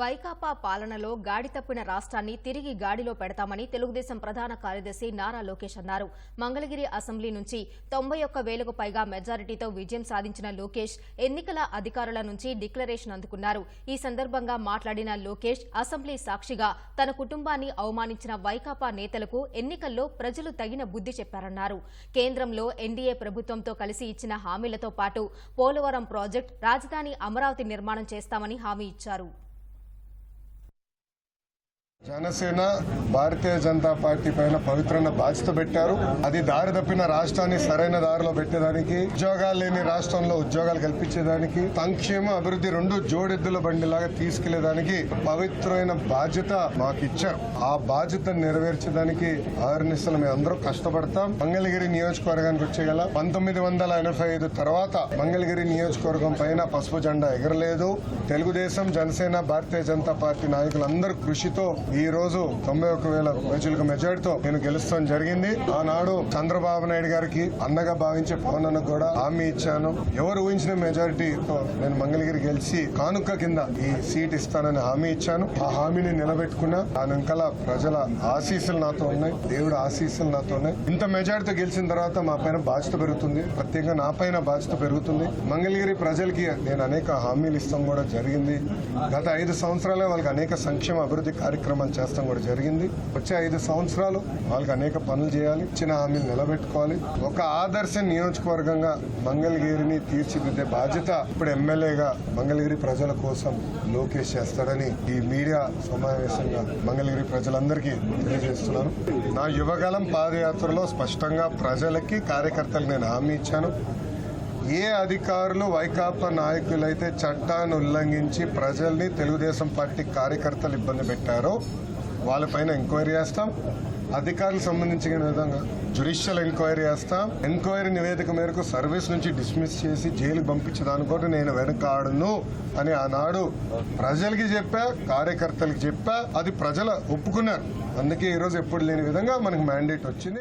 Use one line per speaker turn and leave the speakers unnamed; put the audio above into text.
వైకాపా పాలనలో గాడి తప్పిన రాష్ట్రాన్ని తిరిగి గాడిలో పెడతామని తెలుగుదేశం ప్రధాన కార్యదర్శి నారా లోకేష్ అన్నారు. మంగళగిరి అసెంబ్లీ నుంచి తొంభై ఒక్క వేలకు పైగా మెజారిటీతో విజయం సాధించిన లోకేష్ ఎన్నికల అధికారుల నుంచి డిక్లరేషన్ అందుకున్నారు. ఈ సందర్భంగా మాట్లాడిన లోకేష్ అసెంబ్లీ సాక్షిగా తన కుటుంబాన్ని అవమానించిన వైకాపా నేతలకు ఎన్నికల్లో ప్రజలు తగిన బుద్ధి చెప్పారన్నారు. కేంద్రంలో ఎన్డీఏ ప్రభుత్వంతో కలిసి ఇచ్చిన హామీలతో పాటు పోలవరం ప్రాజెక్టు రాజధాని అమరావతి నిర్మాణం చేస్తామని హామీ ఇచ్చారు.
జనసేన భారతీయ జనతా పార్టీ పైన పవిత్రమైన బాధ్యత పెట్టారు. అది దారి తప్పిన రాష్ట్రాన్ని సరైన దారిలో పెట్టేదానికి ఉద్యోగాలు లేని రాష్ట్రంలో ఉద్యోగాలు కల్పించేదానికి సంక్షేమ అభివృద్ధి రెండు జోడెద్దుల బండిలాగా తీసుకెళ్ళేదానికి పవిత్రమైన బాధ్యత మాకు ఇచ్చారు. ఆ బాధ్యతను నెరవేర్చడానికి ఆరునిస్తలు మేము అందరూ కష్టపడతాం. మంగళగిరి నియోజకవర్గానికి వచ్చేగల పంతొమ్మిది వందల ఎనభై ఐదు తర్వాత మంగళగిరి నియోజకవర్గం పైన పసుపు జెండా ఎగరలేదు. తెలుగుదేశం జనసేన భారతీయ జనతా పార్టీ నాయకులందరూ కృషితో ఈ ఈ రోజు తొంభై ఒక్క వేల మెజులకు మెజార్టీతో నేను గెలుస్తాం జరిగింది. ఆనాడు చంద్రబాబు నాయుడు గారికి అన్నగా భావించే పవన్ అన్నకు కూడా హామీ ఇచ్చాను. ఎవరు ఊహించిన మెజారిటీతో నేను మంగళగిరి గెలిచి కానుక కింద ఈ సీట్ ఇస్తానని హామీ ఇచ్చాను. ఆ హామీని నిలబెట్టుకున్నా ఆ ప్రజల ఆశీస్సులు నాతో ఉన్నాయి. దేవుడు ఆశీస్సులు నాతో ఉన్నాయి. ఇంత మెజార్టీతో గెలిచిన తర్వాత మా పైన బాధ్యత పెరుగుతుంది. ప్రత్యేకంగా నా పైన బాధ్యత పెరుగుతుంది. మంగళగిరి ప్రజలకి నేను అనేక హామీలు ఇస్తాం కూడా జరిగింది. గత ఐదు సంవత్సరాలే వాళ్ళకి అనేక సంక్షేమ అభివృద్ధి కార్యక్రమాలు చేస్తాం కూడా జరిగింది. వచ్చే ఐదు సంవత్సరాలు వాళ్ళకి అనేక పనులు చేయాలి. ఇచ్చిన హామీలు నిలబెట్టుకోవాలి. ఒక ఆదర్శ నియోజకవర్గంగా మంగళగిరిని తీర్చిదిద్దే బాధ్యత ఇప్పుడు ఎమ్మెల్యేగా మంగళగిరి ప్రజల కోసం లోకేష్ చేస్తాడని ఈ మీడియా సమావేశంగా మంగళగిరి ప్రజలందరికీ తెలియజేస్తున్నాను. నా యువగలం పాదయాత్రలో స్పష్టంగా ప్రజలకి కార్యకర్తలకు నేను హామీ ఇచ్చాను. ఏ అధికారులు వైకాపా నాయకులైతే చట్టాన్ని ఉల్లంఘించి ప్రజల్ని తెలుగుదేశం పార్టీ కార్యకర్తలు ఇబ్బంది పెట్టారో వాళ్ళపైన ఎంక్వైరీ చేస్తాం. అధికారులకు సంబంధించిన విధంగా జుడిషియల్ ఎంక్వైరీ చేస్తాం. ఎంక్వైరీ నివేదిక మేరకు సర్వీస్ నుంచి డిస్మిస్ చేసి జైలుకి పంపించడానికి కూడా నేను వెనకాడును అని ఆనాడు ప్రజలకి చెప్పా కార్యకర్తలకు చెప్పా. అది ప్రజలు ఒప్పుకున్నారు. అందుకే ఈరోజు ఎప్పుడు లేని విధంగా మనకు మ్యాండేట్ వచ్చింది.